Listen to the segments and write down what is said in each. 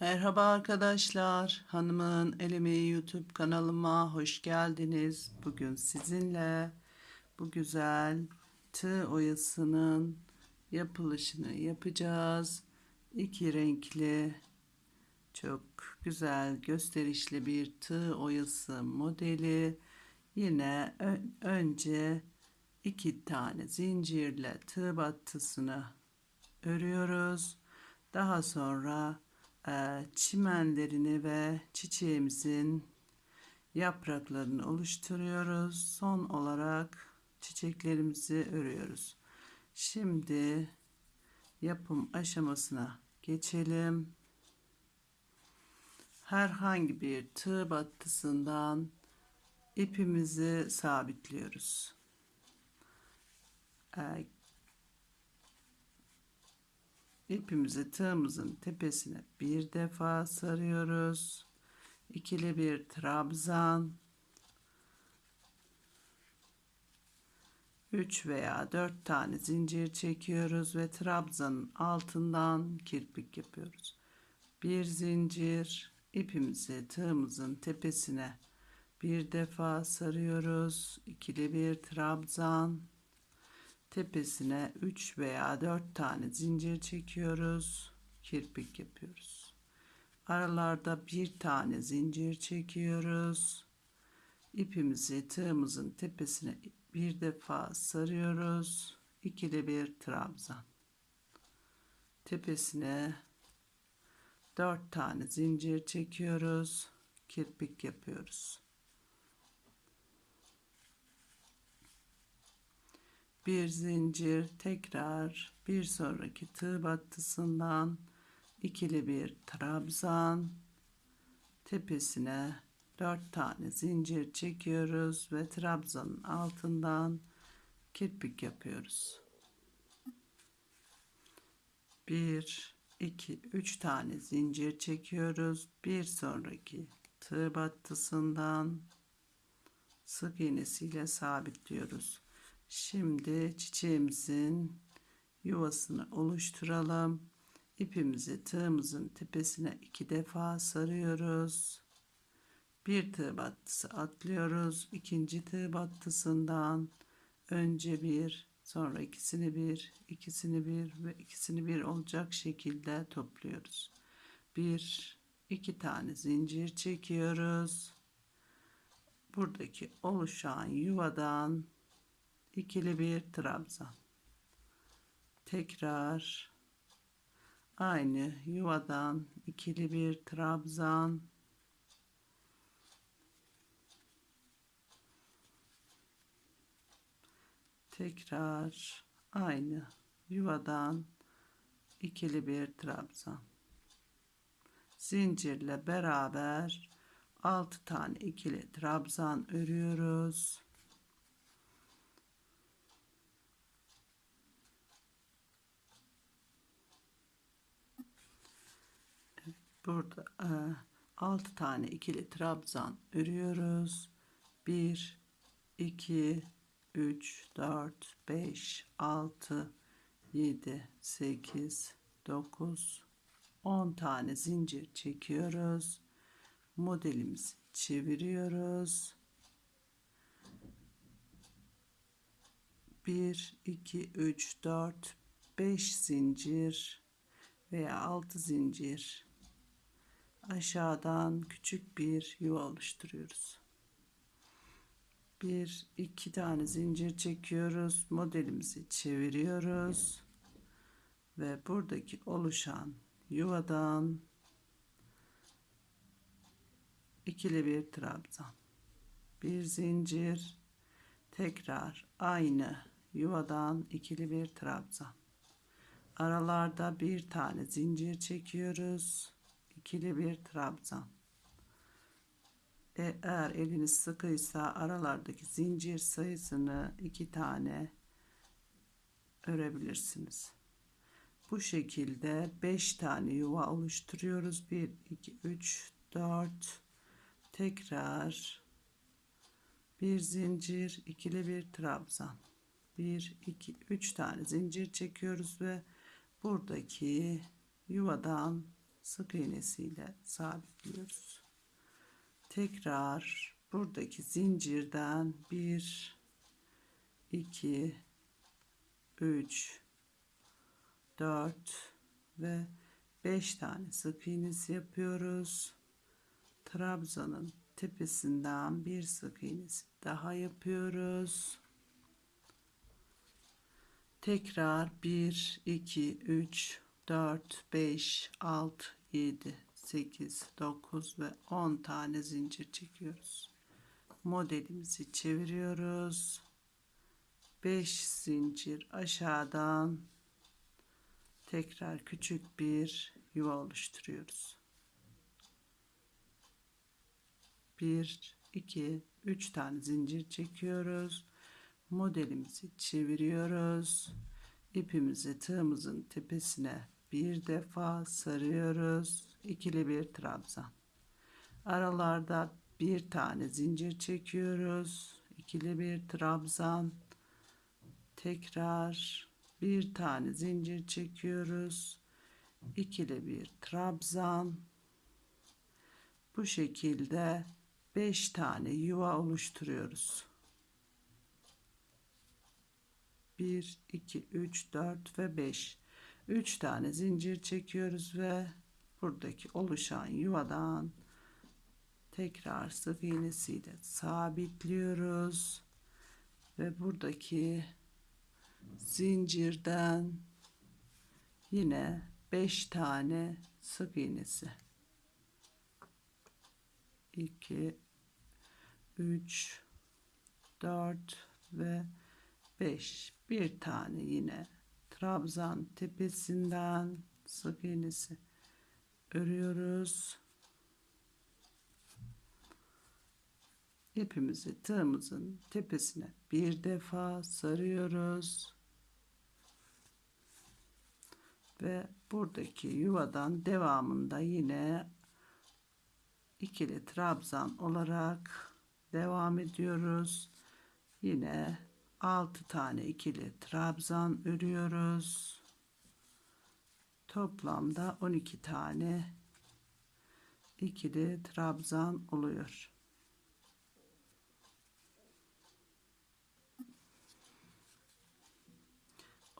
Merhaba arkadaşlar. Hanımın El Emeği YouTube kanalıma hoş geldiniz. Bugün sizinle bu güzel tığ oyasının yapılışını yapacağız. İki renkli çok güzel gösterişli bir tığ oyası modeli. Yine önce iki tane zincirle tığ battısını örüyoruz. Daha sonra çimenlerini ve çiçeğimizin yapraklarını oluşturuyoruz. Son olarak çiçeklerimizi örüyoruz. Şimdi yapım aşamasına geçelim. Herhangi bir tığ battısından ipimizi sabitliyoruz. İpimizi tığımızın tepesine bir defa sarıyoruz. İkili bir trabzan. 3 veya 4 tane zincir çekiyoruz ve trabzanın altından kirpik yapıyoruz. Bir zincir ipimizi tığımızın tepesine bir defa sarıyoruz. İkili bir trabzan tepesine 3 veya 4 tane zincir çekiyoruz. Kirpik yapıyoruz. Aralarda bir tane zincir çekiyoruz. İpimizi tığımızın tepesine bir defa sarıyoruz. İkili bir trabzan. Tepesine 4 tane zincir çekiyoruz. Kirpik yapıyoruz. Bir zincir tekrar bir sonraki tığ battısından ikili bir trabzan tepesine dört tane zincir çekiyoruz ve trabzanın altından kirpik yapıyoruz. Bir, iki, üç tane zincir çekiyoruz. Bir sonraki tığ battısından sık iğnesiyle sabitliyoruz. Şimdi çiçeğimizin yuvasını oluşturalım. İpimizi tığımızın tepesine iki defa sarıyoruz. Bir tığ battısı atlıyoruz. İkinci tığ battısından önce bir, sonra ikisini bir, ikisini bir ve ikisini bir olacak şekilde topluyoruz. Bir, iki tane zincir çekiyoruz. Buradaki oluşan yuvadan ikili bir trabzan. Tekrar aynı yuvadan ikili bir trabzan. Tekrar aynı yuvadan ikili bir trabzan. Zincirle beraber 6 tane ikili trabzan örüyoruz. Burada e, 6 tane ikili trabzan örüyoruz. 1 2 3 4 5 6 7 8 9 10 tane zincir çekiyoruz. Modelimizi çeviriyoruz. 1 2 3 4 5 zincir veya 6 zincir aşağıdan küçük bir yuva oluşturuyoruz. Bir iki tane zincir çekiyoruz. Modelimizi çeviriyoruz. Ve buradaki oluşan yuvadan ikili bir trabzan. Bir zincir tekrar aynı yuvadan ikili bir trabzan. Aralarda bir tane zincir çekiyoruz ikili bir trabzan. E, eğer eliniz sıkıysa aralardaki zincir sayısını iki tane örebilirsiniz. Bu şekilde 5 tane yuva oluşturuyoruz. 1, 2, 3, 4. Tekrar bir zincir, ikili bir trabzan. 1, 2, 3 tane zincir çekiyoruz ve buradaki yuvadan sık iğnesiyle sabitliyoruz. Tekrar buradaki zincirden 1 2 3 4 ve 5 tane sık iğnesi yapıyoruz. Trabzanın tepesinden bir sık iğnesi daha yapıyoruz. Tekrar 1 2 3 4 5 6 7 8 9 ve 10 tane zincir çekiyoruz. Modelimizi çeviriyoruz. 5 zincir aşağıdan tekrar küçük bir yuva oluşturuyoruz. 1 2 3 tane zincir çekiyoruz. Modelimizi çeviriyoruz. İpimizi tığımızın tepesine bir defa sarıyoruz. İkili bir trabzan. Aralarda bir tane zincir çekiyoruz. İkili bir trabzan. Tekrar bir tane zincir çekiyoruz. İkili bir trabzan. Bu şekilde 5 tane yuva oluşturuyoruz. 1 2 3 4 ve 5 3 tane zincir çekiyoruz ve buradaki oluşan yuvadan tekrar sık iğnesiyle sabitliyoruz. Ve buradaki zincirden yine 5 tane sık iğnesi. 2 3 4 ve 5 bir tane yine trabzan tepesinden sık iğnesi örüyoruz. İpimizi tığımızın tepesine bir defa sarıyoruz. Ve buradaki yuvadan devamında yine ikili trabzan olarak devam ediyoruz. Yine 6 tane ikili trabzan örüyoruz. Toplamda 12 tane ikili trabzan oluyor.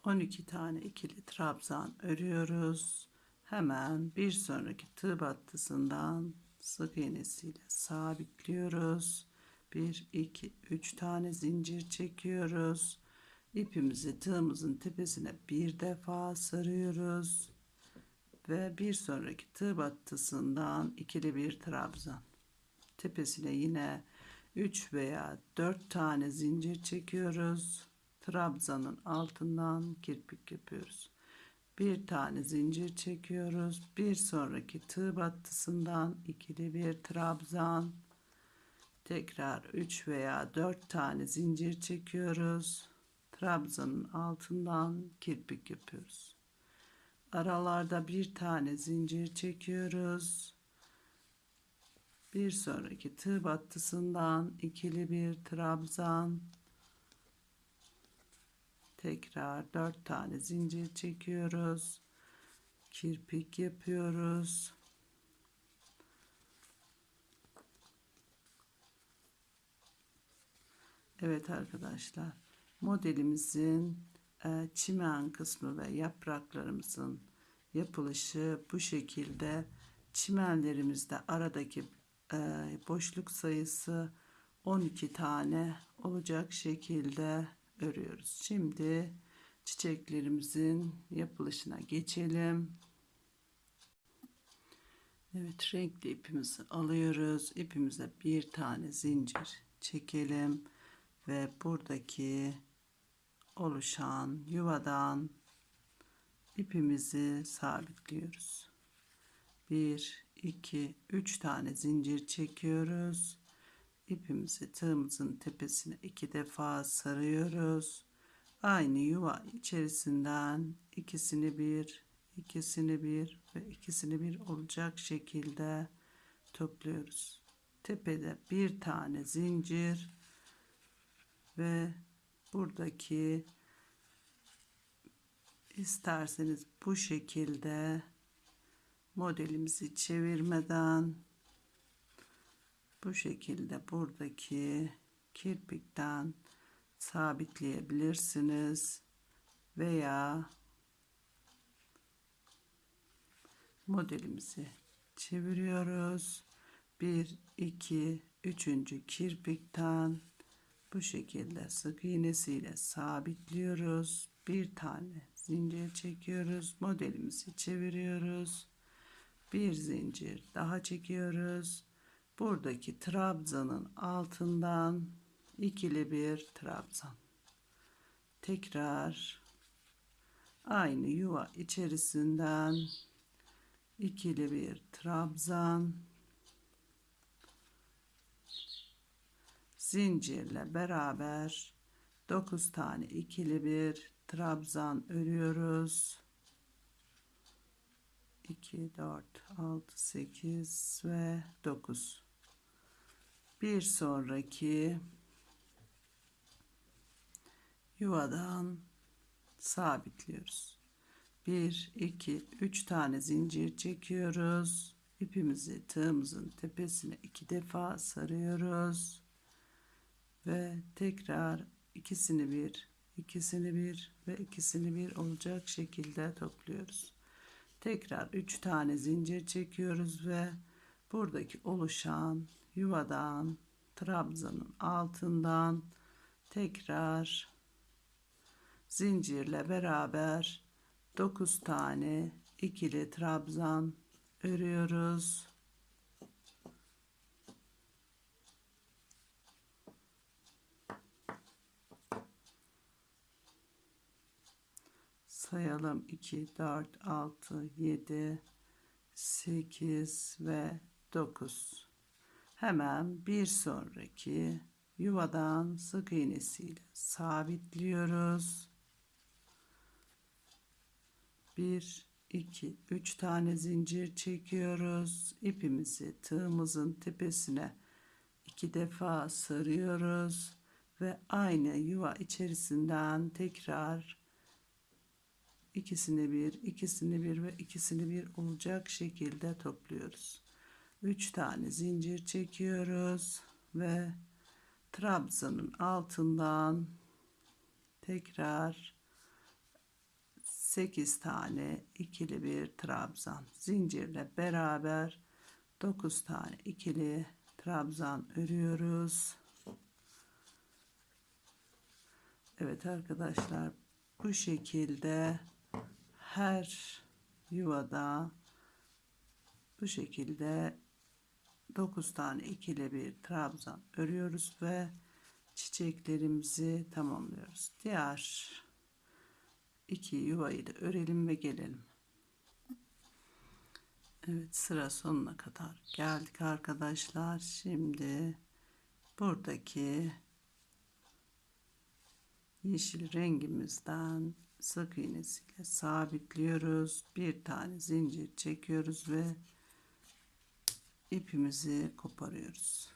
On iki tane ikili trabzan örüyoruz. Hemen bir sonraki tığ battısından sık iğnesiyle sabitliyoruz. 1 2 3 tane zincir çekiyoruz. İpimizi tığımızın tepesine bir defa sarıyoruz ve bir sonraki tığ battısından ikili bir trabzan. Tepesine yine 3 veya 4 tane zincir çekiyoruz. Trabzanın altından kirpik yapıyoruz bir tane zincir çekiyoruz. Bir sonraki tığ battısından ikili bir trabzan. Tekrar 3 veya 4 tane zincir çekiyoruz. Trabzanın altından kirpik yapıyoruz. Aralarda bir tane zincir çekiyoruz. Bir sonraki tığ battısından ikili bir trabzan Tekrar dört tane zincir çekiyoruz. Kirpik yapıyoruz. Evet arkadaşlar modelimizin e, çimen kısmı ve yapraklarımızın yapılışı bu şekilde çimenlerimizde aradaki e, boşluk sayısı 12 tane olacak şekilde örüyoruz. Şimdi çiçeklerimizin yapılışına geçelim. Evet renkli ipimizi alıyoruz. İpimize bir tane zincir çekelim ve buradaki oluşan yuvadan ipimizi sabitliyoruz. 1 2 3 tane zincir çekiyoruz ipimizi tığımızın tepesine iki defa sarıyoruz. Aynı yuva içerisinden ikisini bir, ikisini bir ve ikisini bir olacak şekilde topluyoruz. Tepede bir tane zincir ve buradaki isterseniz bu şekilde modelimizi çevirmeden bu şekilde buradaki kirpikten sabitleyebilirsiniz veya modelimizi çeviriyoruz. 1 2 3. kirpikten bu şekilde sık iğnesiyle sabitliyoruz. Bir tane zincir çekiyoruz. Modelimizi çeviriyoruz. Bir zincir daha çekiyoruz. Buradaki trabzanın altından ikili bir trabzan. Tekrar aynı yuva içerisinden ikili bir trabzan zincirle beraber 9 tane ikili bir trabzan örüyoruz. 2 4 6 8 ve 9 bir sonraki yuvadan sabitliyoruz. 1 2 3 tane zincir çekiyoruz. İpimizi tığımızın tepesine iki defa sarıyoruz ve tekrar ikisini bir, ikisini bir ve ikisini bir olacak şekilde topluyoruz. Tekrar üç tane zincir çekiyoruz ve buradaki oluşan yuvadan trabzanın altından tekrar zincirle beraber 9 tane ikili trabzan örüyoruz. Sayalım. 2 4 6 7 8 ve 9 hemen bir sonraki yuvadan sık iğnesiyle sabitliyoruz. 1 2 3 tane zincir çekiyoruz. İpimizi tığımızın tepesine iki defa sarıyoruz ve aynı yuva içerisinden tekrar ikisini bir, ikisini bir ve ikisini bir olacak şekilde topluyoruz. 3 tane zincir çekiyoruz ve trabzanın altından tekrar 8 tane ikili bir trabzan zincirle beraber 9 tane ikili trabzan örüyoruz. Evet arkadaşlar bu şekilde her yuvada bu şekilde 9 tane ikili bir trabzan örüyoruz ve çiçeklerimizi tamamlıyoruz. Diğer iki yuvayı da örelim ve gelelim. Evet sıra sonuna kadar geldik arkadaşlar. Şimdi buradaki yeşil rengimizden sık iğnesiyle sabitliyoruz. Bir tane zincir çekiyoruz ve ipimizi koparıyoruz.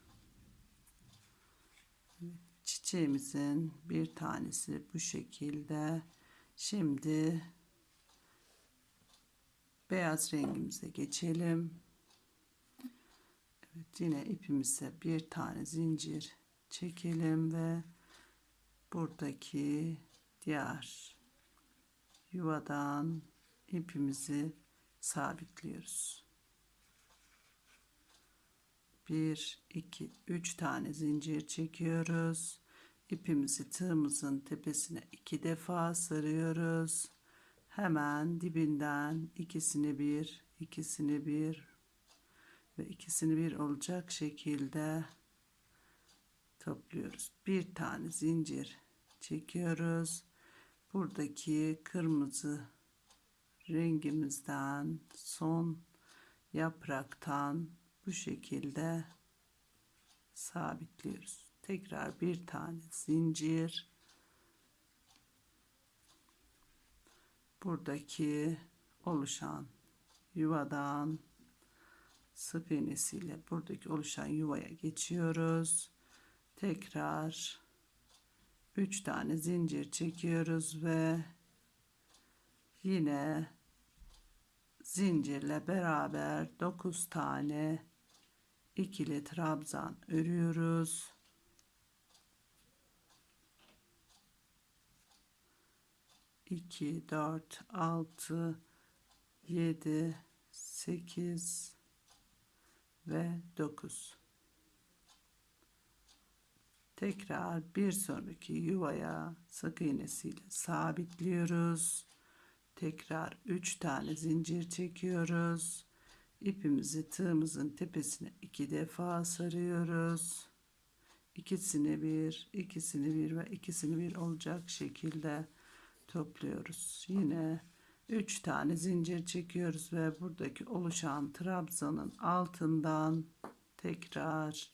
çiçeğimizin bir tanesi bu şekilde. Şimdi beyaz rengimize geçelim. Evet yine ipimize bir tane zincir çekelim ve buradaki diğer yuvadan ipimizi sabitliyoruz. 1 2 3 tane zincir çekiyoruz. İpimizi tığımızın tepesine iki defa sarıyoruz. Hemen dibinden ikisini bir, ikisini bir ve ikisini bir olacak şekilde topluyoruz. Bir tane zincir çekiyoruz. Buradaki kırmızı rengimizden son yapraktan bu şekilde sabitliyoruz. Tekrar bir tane zincir buradaki oluşan yuvadan sık iğnesiyle buradaki oluşan yuvaya geçiyoruz. Tekrar 3 tane zincir çekiyoruz ve yine zincirle beraber 9 tane ikili trabzan örüyoruz. İki, dört, altı, yedi, sekiz ve dokuz. Tekrar bir sonraki yuvaya sık iğnesiyle sabitliyoruz. Tekrar 3 tane zincir çekiyoruz. İpimizi tığımızın tepesine iki defa sarıyoruz. İkisini bir, ikisini bir ve ikisini bir olacak şekilde topluyoruz. Yine 3 tane zincir çekiyoruz ve buradaki oluşan trabzanın altından tekrar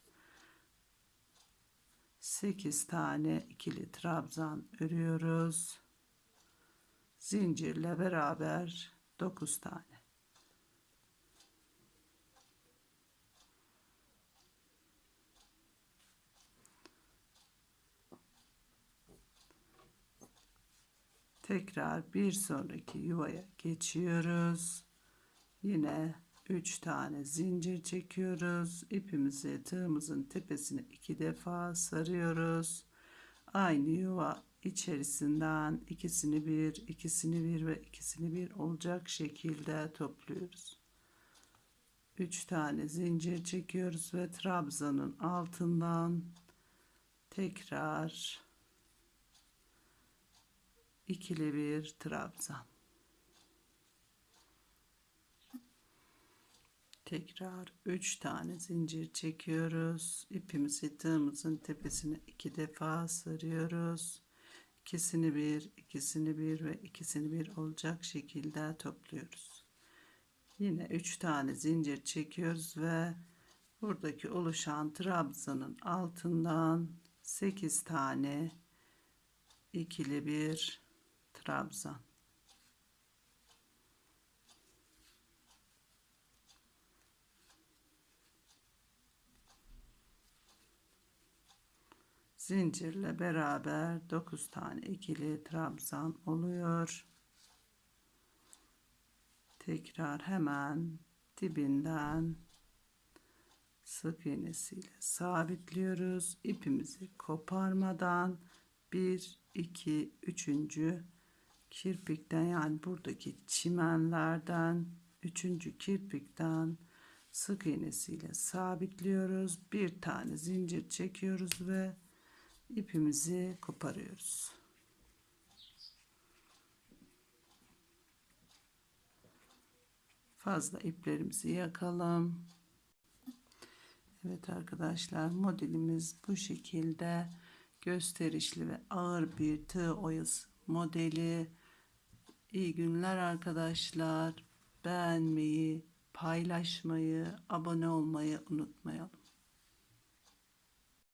8 tane ikili trabzan örüyoruz. Zincirle beraber 9 tane. Tekrar bir sonraki yuvaya geçiyoruz. Yine 3 tane zincir çekiyoruz. İpimizi tığımızın tepesine iki defa sarıyoruz. Aynı yuva içerisinden ikisini bir, ikisini bir ve ikisini bir olacak şekilde topluyoruz. 3 tane zincir çekiyoruz ve trabzanın altından tekrar ikili bir trabzan. Tekrar 3 tane zincir çekiyoruz. İpimizi tığımızın tepesine iki defa sarıyoruz. İkisini bir, ikisini bir ve ikisini bir olacak şekilde topluyoruz. Yine 3 tane zincir çekiyoruz ve buradaki oluşan trabzanın altından 8 tane ikili bir trabzan. Zincirle beraber 9 tane ikili trabzan oluyor. Tekrar hemen dibinden sık iğnesiyle sabitliyoruz. İpimizi koparmadan 1 2 3. kirpikten yani buradaki çimenlerden 3. kirpikten sık iğnesiyle sabitliyoruz. Bir tane zincir çekiyoruz ve ipimizi koparıyoruz. Fazla iplerimizi yakalım. Evet arkadaşlar modelimiz bu şekilde gösterişli ve ağır bir tığ oyası modeli. İyi günler arkadaşlar. Beğenmeyi, paylaşmayı, abone olmayı unutmayalım.